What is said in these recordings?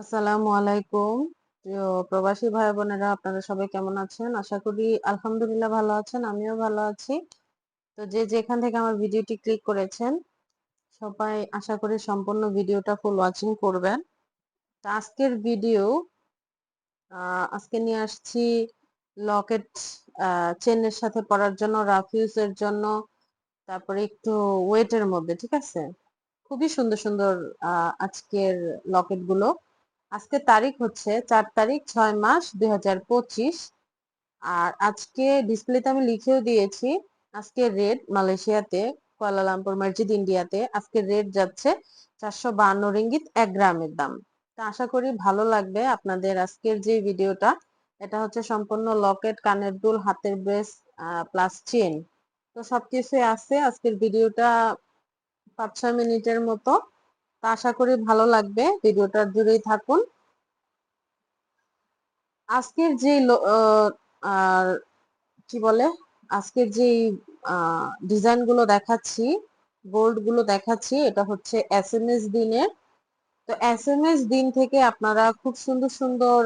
আসসালামু আলাইকুম। প্রিয় প্রবাসী ভাই বোনেরা আপনারা সবাই কেমন আছেন? আশা করি আলহামদুলিল্লাহ ভালো আছেন, আমিও ভালো আছি। তো যে যেখান থেকে আমার ভিডিওটি ক্লিক করেছেন, সবাই আশা করি সম্পূর্ণ ভিডিওটা ফুল ওয়াচিং করবেন। তো আজকের ভিডিও আজকে নিয়ে আসছি লকেট চেনের সাথে পরার জন্য রাফিউজের জন্য, তারপরে একটু ওয়েটের মধ্যে, ঠিক আছে? খুবই সুন্দর সুন্দর আজকের লকেটগুলো আজকে তারিখ হচ্ছে চার তারিখ ছয় মাস দু হাজার পঁচিশ। আর আজকে ডিসপ্লেতে আমি লিখেও দিয়েছি, আজকে রেট মালয়েশিয়াতে কুয়ালালামপুর মসজিদ ইন্ডিয়াতে, আজকে রেট যাচ্ছে চারশো বান্ন রিঙ্গিত এক গ্রামের দাম। তা আশা করি ভালো লাগবে আপনাদের আজকের যে ভিডিওটা, এটা হচ্ছে সম্পূর্ণ লকেট, কানের দুল, হাতের ব্রেস প্লাস চেন তো সবকিছুই আছে, আজকের ভিডিওটা পাঁচ ছয় মিনিটের মতো। তা আশা করি ভালো লাগবে ভিডিওটার জুড়েই থাকুন। আজকের যে কি বলে, আজকের যে ডিজাইনগুলো দেখাচ্ছি গোল্ডগুলো দেখাচ্ছি, এটা হচ্ছে এস এম এস দিনের। তো এস এম এস দিন থেকে আপনারা খুব সুন্দর সুন্দর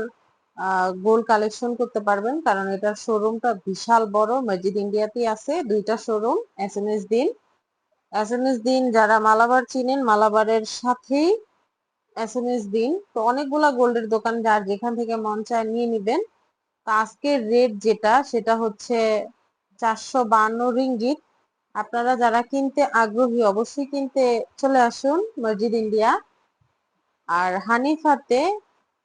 গোল্ড কালেকশন করতে পারবেন, কারণ এটার শোরুমটা বিশাল বড় মসজিদ ইন্ডিয়াতেই আছে, দুইটা শোরুম এস এম এস দিন। এস এম এস দিন যারা মালাবার চিনেন, মালাবারের সাথেই এস এম এস দিন। তো অনেকগুলা গোল্ডের দোকান যার যেখান থেকে মন চায় নিয়ে নিবেন। তো আজকের রেট যেটা, সেটা হচ্ছে চারশো বান্ন রিঙ্গিত। আপনারা যারা কিনতে আগ্রহী, অবশ্যই কিনতে চলে আসুন মসজিদ ইন্ডিয়া। আর হানিফাতে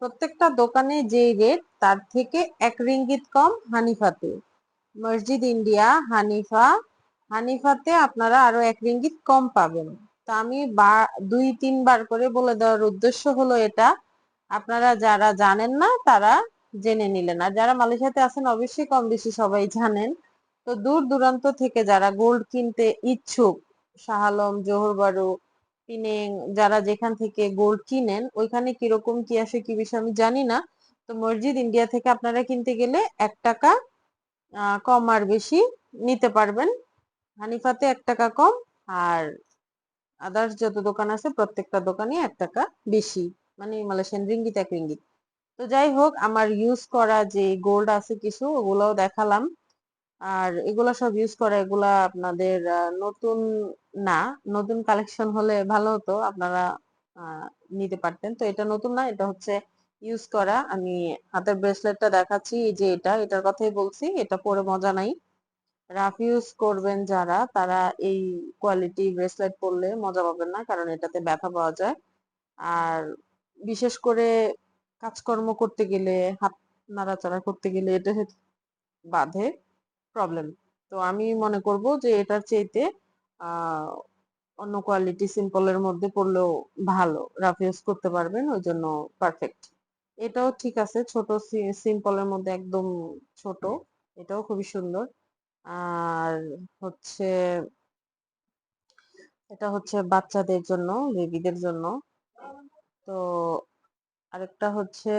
প্রত্যেকটা দোকানে যে রেট তার থেকে এক রিঙ্গিত কম হানিফাতে। মসজিদ ইন্ডিয়া, হানিফা। হানিফাতে আপনারা আরও এক রিঙ্গিত কম পাবেন। তো আমি বা, দুই তিনবার করে বলে দেওয়ার উদ্দেশ্য হলো এটা। আপনারা যারা জানেন না, তারা জেনে নিলেন। আর যারা মালয়েশিয়াতে আছেন, অবশ্যই কম বেশি সবাই জানেন। তো দূর দূরান্ত থেকে যারা গোল্ড কিনতে ইচ্ছুক শাহ আলম জোহরবারু, পিনেং, যারা যেখান থেকে গোল্ড কিনেন, ওইখানে কীরকম, কি আসে, কি বিষয় আমি জানি না। তো মসজিদ ইন্ডিয়া থেকে আপনারা কিনতে গেলে এক টাকা কম আর বেশি নিতে পারবেন। হানিফাতে এক টাকা কম আর আদার্স যত দোকান আছে প্রত্যেকটা দোকানে এক টাকা বেশি। মানে মালয়েশিয়ান রিঙ্গিত এক রিঙ্গিত। তো যাই হোক, আমার ইউজ করা যে গোল্ড আছে কিছু, ওগুলোও দেখালাম। আর এগুলা সব ইউজ করা, এগুলা আপনাদের নতুন না, নতুন কালেকশন হলে ভালো হতো, আপনারা নিতে পারতেন। তো এটা নতুন না, এটা হচ্ছে ইউজ করা। আমি হাতের ব্রেসলেটটা দেখাচ্ছি যে এটা, এটার কথাই বলছি, এটা পরে মজা নাই। রাফ ইউজ করবেন যারা, তারা এই কোয়ালিটি ব্রেসলেট পরলে মজা পাবেন না, কারণ এটাতে ব্যথা পাওয়া যায়। আর বিশেষ করে কাজকর্ম করতে গেলে, হাত নাড়াচাড়া করতে গেলে এটা বাধে প্রবলেম তো আমি মনে করব যে এটার চেয়েতে অন্য কোয়ালিটি সিম্পলের মধ্যে পড়লেও ভালো রাফ ইউজ করতে পারবেন, ওই জন্য পারফেক্ট এটাও ঠিক আছে, ছোট সিম্পলের মধ্যে একদম ছোট, এটাও খুবই সুন্দর। আর হচ্ছে এটা হচ্ছে বাচ্চাদের জন্য বেবিদের জন্য। তো আরেকটা হচ্ছে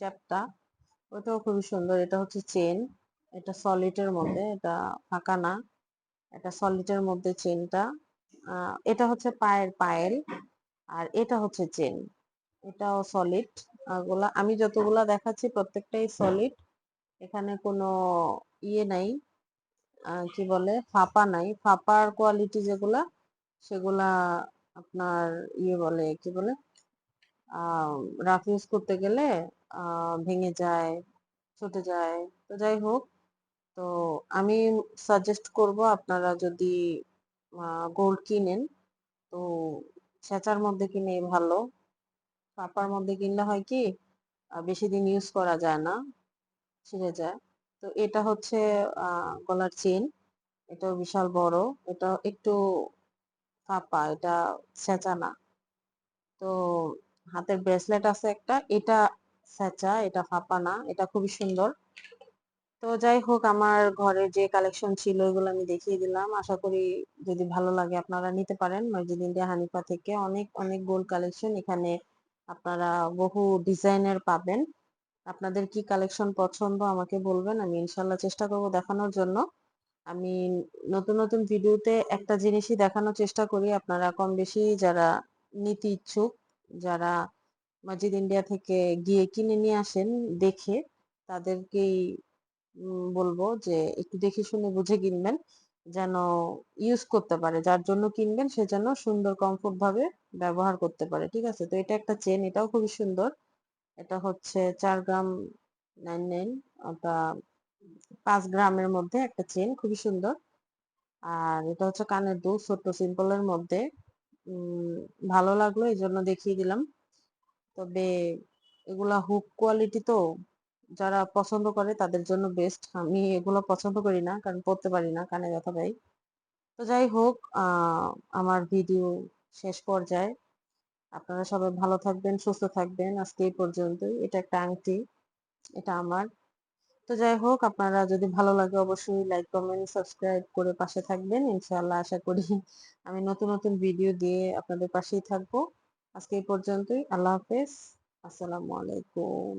চ্যাপটা। ওটাও খুবই সুন্দর। এটা হচ্ছে চেন এটা সলিটের মধ্যে। এটা ফাঁকা না। এটা সলিটের মধ্যে চেনটা এটা হচ্ছে পায়ের পায়েল। আর এটা হচ্ছে চেন এটাও সলিডগুলা আমি যতগুলা দেখাচ্ছি প্রত্যেকটাই সলিড এখানে কোনো ইয়ে নাই কি বলে, ফাঁপা নাই। ফাঁপার কোয়ালিটি যেগুলা, সেগুলা আপনার ইয়ে বলে, কি বলে রাফ ইউজ করতে গেলে ভেঙে যায়, ছুটে যায়। তো যাই হোক, তো আমি সাজেস্ট করব আপনারা যদি গোল্ড কিনেন, তো ছেঁচার মধ্যে কিনে ভালো। পাপার মধ্যে কিনলে হয় কি বেশি দিন ইউজ করা যায় না। ছিঁড়ে যায়। তো এটা হচ্ছে গলার চেন এটাও বিশাল বড়। এটা একটু ফাঁপা, এটা ছেঁচা না তো হাতের ব্রেসলেট আছে একটা। এটা স্যাচা, এটা ফাঁপা না, এটা খুবই সুন্দর। তো যাই হোক, আমার ঘরে যে কালেকশন ছিল এগুলো আমি দেখিয়ে দিলাম। আশা করি যদি ভালো লাগে, আপনারা নিতে পারেন। মসজিদ ইন্ডিয়া হানিফা থেকে অনেক অনেক গোল্ড কালেকশন এখানে আপনারা বহু ডিজাইনের পাবেন। আপনাদের কি কালেকশন পছন্দ আমাকে বলবেন, আমি ইনশাল্লাহ চেষ্টা করব দেখানোর জন্য। আমি নতুন নতুন ভিডিওতে একটা জিনিসই দেখানোর চেষ্টা করি, আপনারা কম বেশি যারা নীতি ইচ্ছুক, যারা মাজিদ ইন্ডিয়া থেকে গিয়ে কিনে নিয়ে আসেন দেখে, তাদেরকেই বলব যে একটু দেখে শুনে বুঝে কিনবেন, যেন ইউজ করতে পারে। যার জন্য কিনবেন, সে যেন সুন্দর কমফোর্ট ভাবে ব্যবহার করতে পারে। ঠিক আছে? তো এটা একটা চেন এটাও খুবই সুন্দর। এটা হচ্ছে চার গ্রাম নাইন নাইন ওটা পাঁচ গ্রামের মধ্যে একটা চেন, খুবই সুন্দর। আর এটা হচ্ছে কানের দুল, ছোট্ট সিম্পলের মধ্যে। ভালো লাগল এই জন্য দেখিয়ে দিলাম। তবে এগুলা হুক কোয়ালিটি তো যারা পছন্দ করে তাদের জন্য বেস্ট। আমি এগুলো পছন্দ করি না, কারণ পড়তে পারি না, কানে ব্যথা পাই। তো যাই হোক আমার ভিডিও শেষ পর্যায়ে আপনারা সবাই ভালো থাকবেন, সুস্থ থাকবেন। আজকে এই পর্যন্তই। এটা একটা আংটি, এটা আমার। তো যাই হোক, আপনারা যদি ভালো লাগে অবশ্যই লাইক কমেন্ট সাবস্ক্রাইব করে পাশে থাকবেন। ইনশাআল্লাহ আশা করি আমি নতুন নতুন ভিডিও দিয়ে আপনাদের পাশেই থাকব। আজকে এই পর্যন্তই। আল্লাহ হাফেজ। আসসালামু আলাইকুম।